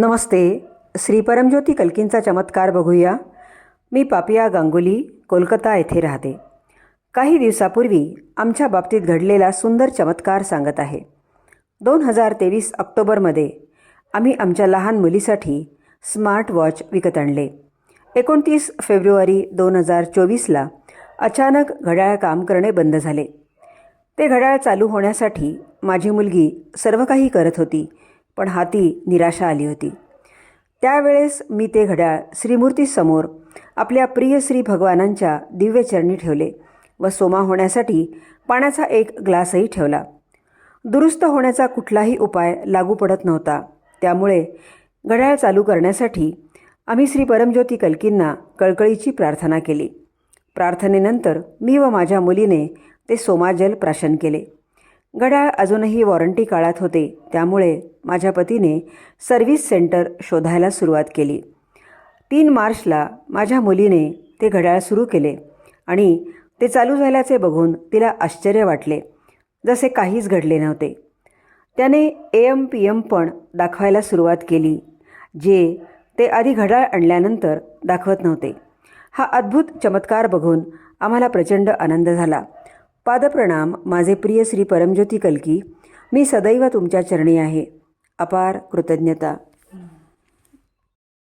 नमस्ते. श्री परमज्योती कल्कींचा चमत्कार बघूया. मी पापिया गांगुली कोलकाता येथे राहते. काही दिवसापूर्वी आमच्या बाबतीत घडलेला सुंदर चमत्कार सांगत आहे. दोन हजार तेवीस ऑक्टोबरमध्ये आम्ही आमच्या लहान मुलीसाठी स्मार्ट वॉच विकत आणले. एकोणतीस फेब्रुवारी दोन हजार चोवीसला अचानक घड्याळ काम करणे बंद झाले. ते घड्याळ चालू होण्यासाठी माझी मुलगी सर्व काही करत होती. पण हाती निराशा आली होती. त्यावेळेस मी ते घड्याळ श्रीमूर्तीसमोर आपल्या प्रिय श्री भगवानांच्या दिव्यचरणी ठेवले व सोमा होण्यासाठी पाण्याचा एक ग्लासही ठेवला. दुरुस्त होण्याचा कुठलाही उपाय लागू पडत नव्हता. त्यामुळे घड्याळ चालू करण्यासाठी आम्ही श्री परमज्योती कल्कींना कळकळीची प्रार्थना केली. प्रार्थनेनंतर मी व माझ्या मुलीने ते सोमाजल प्राशन केले. घड्याळ अजूनही वॉरंटी काळात होते त्यामुळे माझ्या पतीने सर्व्हिस सेंटर शोधायला सुरुवात केली. तीन मार्चला माझ्या मुलीने ते घड्याळ सुरू केले आणि ते चालू झाल्याचे बघून तिला आश्चर्य वाटले जसे काहीच घडले नव्हते. त्याने ए एम पी एम पण दाखवायला सुरुवात केली जे ते आधी घड्याळ आणल्यानंतर दाखवत नव्हते. हा अद्भुत चमत्कार बघून आम्हाला प्रचंड आनंद झाला. पादप्रणाम माझे प्रिय श्री परमज्योती कल्की मी सदैव तुमच्या चरणी आहे. अपार कृतज्ञता.